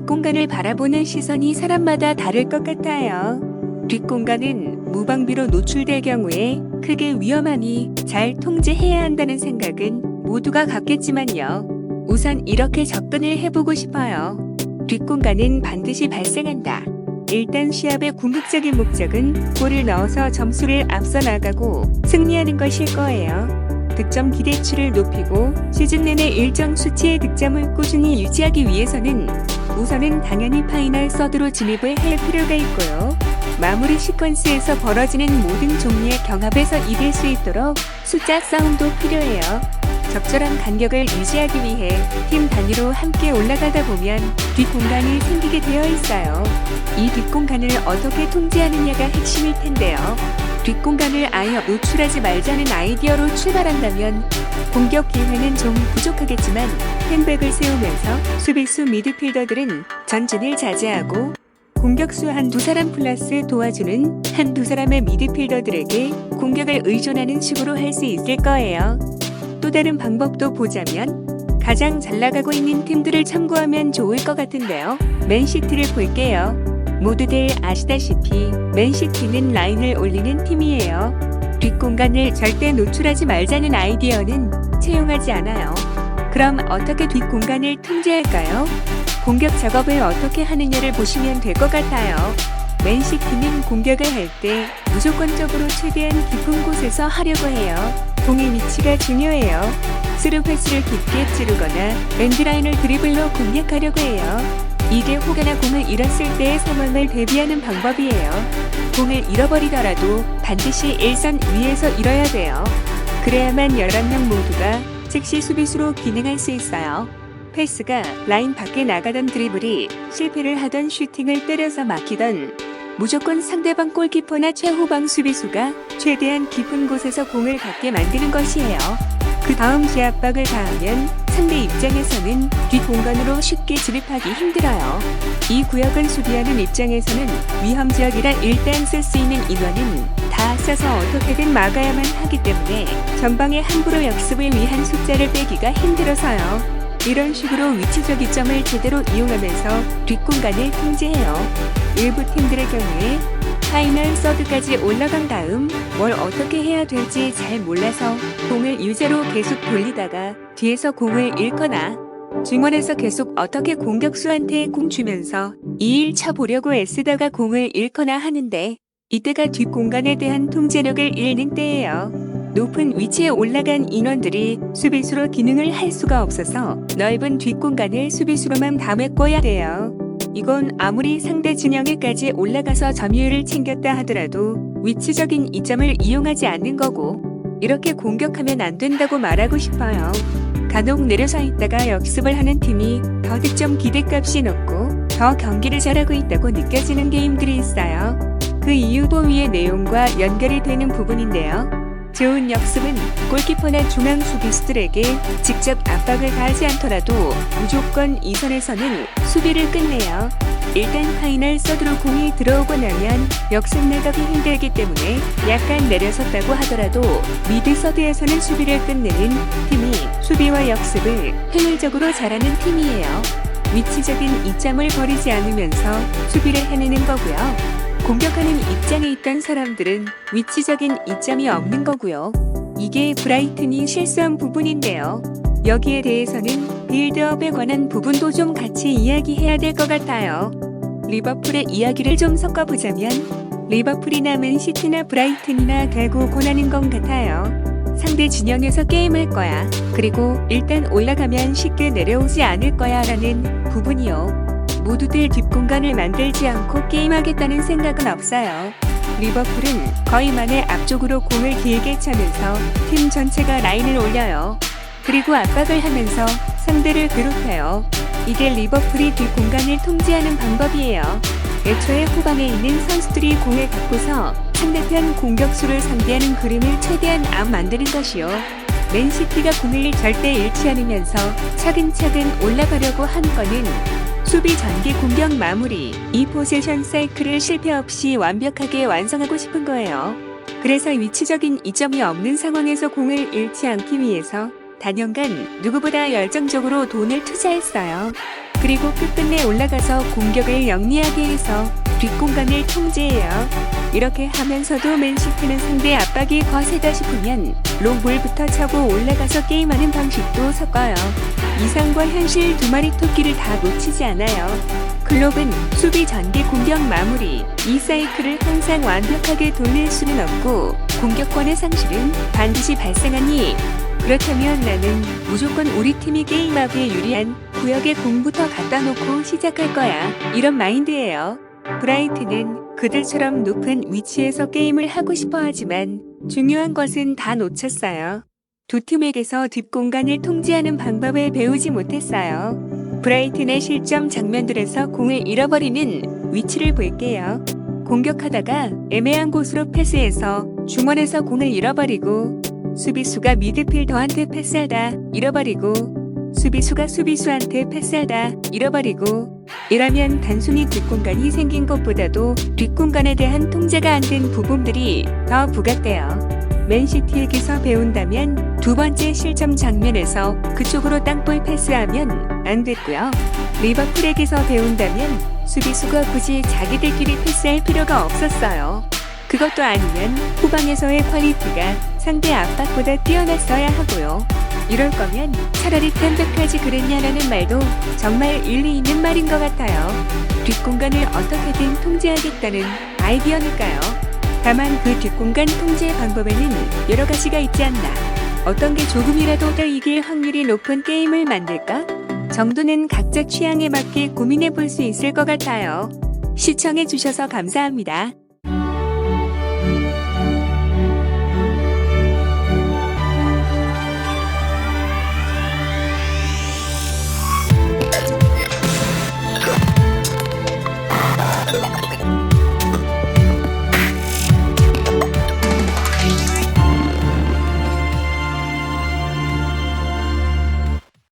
뒷공간을 바라보는 시선이 사람마다 다를 것 같아요. 뒷공간은 무방비로 노출될 경우에 크게 위험하니 잘 통제해야 한다는 생각은 모두가 갖겠지만요. 우선 이렇게 접근을 해보고 싶어요. 뒷공간은 반드시 발생한다. 일단 시합의 궁극적인 목적은 골을 넣어서 점수를 앞서 나가고 승리하는 것일 거예요. 득점 기대치를 높이고 시즌 내내 일정 수치의 득점을 꾸준히 유지하기 위해서는 우선은 당연히 파이널 서드로 진입을 할 필요가 있고요. 마무리 시퀀스에서 벌어지는 모든 종류의 경합에서 이길 수 있도록 숫자 싸움도 필요해요. 적절한 간격을 유지하기 위해 팀 단위로 함께 올라가다 보면 뒷공간이 생기게 되어 있어요. 이 뒷공간을 어떻게 통제하느냐가 핵심일 텐데요. 뒷공간을 아예 노출하지 말자는 아이디어로 출발한다면 공격 기회는 좀 부족하겠지만 펜백을 세우면서 수비수 미드필더들은 전진을 자제하고 공격수 한 두 사람 플러스 도와주는 한 두 사람의 미드필더들에게 공격을 의존하는 식으로 할 수 있을 거예요. 또 다른 방법도 보자면 가장 잘 나가고 있는 팀들을 참고하면 좋을 것 같은데요. 맨시티를 볼게요. 모두들 아시다시피 맨시티는 라인을 올리는 팀이에요. 뒷공간을 절대 노출하지 말자는 아이디어는 채용하지 않아요. 그럼 어떻게 뒷공간을 통제할까요? 공격 작업을 어떻게 하느냐를 보시면 될 것 같아요. 맨시티는 공격을 할 때 무조건적으로 최대한 깊은 곳에서 하려고 해요. 공의 위치가 중요해요. 스루 패스를 깊게 찌르거나 엔드라인을 드리블로 공략하려고 해요. 이게 혹여나 공을 잃었을 때의 상황을 대비하는 방법이에요. 공을 잃어버리더라도 반드시 일선 위에서 잃어야 돼요. 그래야만 11명 모두가 즉시 수비수로 기능할 수 있어요. 패스가 라인 밖에 나가던 드리블이 실패를 하던 슈팅을 때려서 막히던 무조건 상대방 골키퍼나 최후방 수비수가 최대한 깊은 곳에서 공을 갖게 만드는 것이에요. 그 다음 제 압박을 가하면 상대 입장에서는 뒷공간으로 쉽게 진입하기 힘들어요. 이 구역을 수비하는 입장에서는 위험 지역이라 일단 쓸 수 있는 인원은 다 써서 어떻게든 막아야만 하기 때문에 전방에 함부로 역습을 위한 숫자를 빼기가 힘들어서요. 이런 식으로 위치적 이점을 제대로 이용하면서 뒷공간을 통제해요. 일부 팀들의 경우에 파이널 서드까지 올라간 다음 뭘 어떻게 해야 될지 잘 몰라서 공을 유제로 계속 돌리다가 뒤에서 공을 잃거나 중원에서 계속 어떻게 공격수한테 공 주면서 2일 쳐보려고 애쓰다가 공을 잃거나 하는데 이때가 뒷공간에 대한 통제력을 잃는 때예요. 높은 위치에 올라간 인원들이 수비수로 기능을 할 수가 없어서 넓은 뒷공간을 수비수로만 다 메꿔야 돼요. 이건 아무리 상대 진영에까지 올라가서 점유율을 챙겼다 하더라도 위치적인 이점을 이용하지 않는 거고 이렇게 공격하면 안 된다고 말하고 싶어요. 간혹 내려서 있다가 역습을 하는 팀이 더 득점 기대값이 높고 더 경기를 잘하고 있다고 느껴지는 게임들이 있어요. 그 이유도 위의 내용과 연결이 되는 부분인데요. 좋은 역습은 골키퍼나 중앙 수비수들에게 직접 압박을 가하지 않더라도 무조건 이 선에서는 수비를 끝내요. 일단 파이널 서드로 공이 들어오고 나면 역습 나가기 힘들기 때문에 약간 내려섰다고 하더라도 미드 서드에서는 수비를 끝내는 팀이 수비와 역습을 효율적으로 잘하는 팀이에요. 위치적인 이점을 버리지 않으면서 수비를 해내는 거고요. 공격하는 입장에 있던 사람들은 위치적인 이점이 없는 거고요. 이게 브라이튼이 실수한 부분인데요. 여기에 대해서는 빌드업에 관한 부분도 좀 같이 이야기해야 될 것 같아요. 리버풀의 이야기를 좀 섞어보자면 리버풀이나 맨시티나 브라이튼이나 결국 고나는 것 같아요. 상대 진영에서 게임할 거야. 그리고 일단 올라가면 쉽게 내려오지 않을 거야 라는 부분이요. 모두들 뒷공간을 만들지 않고 게임하겠다는 생각은 없어요. 리버풀은 거의 만에 앞쪽으로 공을 길게 차면서 팀 전체가 라인을 올려요. 그리고 압박을 하면서 상대를 괴롭혀요. 이게 리버풀이 뒷공간을 통제하는 방법이에요. 애초에 후방에 있는 선수들이 공을 갖고서 상대편 공격수를 상대하는 그림을 최대한 안 만드는 것이요. 맨시티가 공을 절대 잃지 않으면서 차근차근 올라가려고 한 거는 수비 전개 공격 마무리 이 포세션 사이클을 실패 없이 완벽하게 완성하고 싶은 거예요. 그래서 위치적인 이점이 없는 상황에서 공을 잃지 않기 위해서 단연간 누구보다 열정적으로 돈을 투자했어요. 그리고 끝끝내 올라가서 공격을 영리하게 해서 뒷공간을 통제해요. 이렇게 하면서도 맨시티는 상대 압박이 거세다 싶으면 롱볼부터 차고 올라가서 게임하는 방식도 섞어요. 이상과 현실 두 마리 토끼를 다 놓치지 않아요. 클롭은 수비 전개 공격 마무리 이 사이클을 항상 완벽하게 돌릴 수는 없고 공격권의 상실은 반드시 발생하니 그렇다면 나는 무조건 우리 팀이 게임하기에 유리한 구역의 공부터 갖다 놓고 시작할 거야 이런 마인드예요. 브라이트는 그들처럼 높은 위치에서 게임을 하고 싶어 하지만 중요한 것은 다 놓쳤어요. 두 팀에게서 뒷공간을 통제하는 방법을 배우지 못했어요. 브라이튼의 실점 장면들에서 공을 잃어버리는 위치를 볼게요. 공격하다가 애매한 곳으로 패스해서 중원에서 공을 잃어버리고 수비수가 미드필더한테 패스하다 잃어버리고 수비수가 수비수한테 패스하다 잃어버리고 이라면 단순히 뒷공간이 생긴 것보다도 뒷공간에 대한 통제가 안 된 부분들이 더 부각돼요. 맨시티에게서 배운다면 두 번째 실점 장면에서 그쪽으로 땅볼 패스하면 안 됐고요. 리버풀에게서 배운다면 수비수가 굳이 자기들끼리 패스할 필요가 없었어요. 그것도 아니면 후방에서의 퀄리티가 상대 압박보다 뛰어났어야 하고요. 이럴 거면 차라리 템백까지 그랬냐라는 말도 정말 일리 있는 말인 것 같아요. 뒷공간을 어떻게든 통제하겠다는 아이디어니까요. 다만 그 뒷공간 통제 방법에는 여러 가지가 있지 않나. 어떤 게 조금이라도 더 이길 확률이 높은 게임을 만들까? 정도는 각자 취향에 맞게 고민해 볼 수 있을 것 같아요. 시청해 주셔서 감사합니다.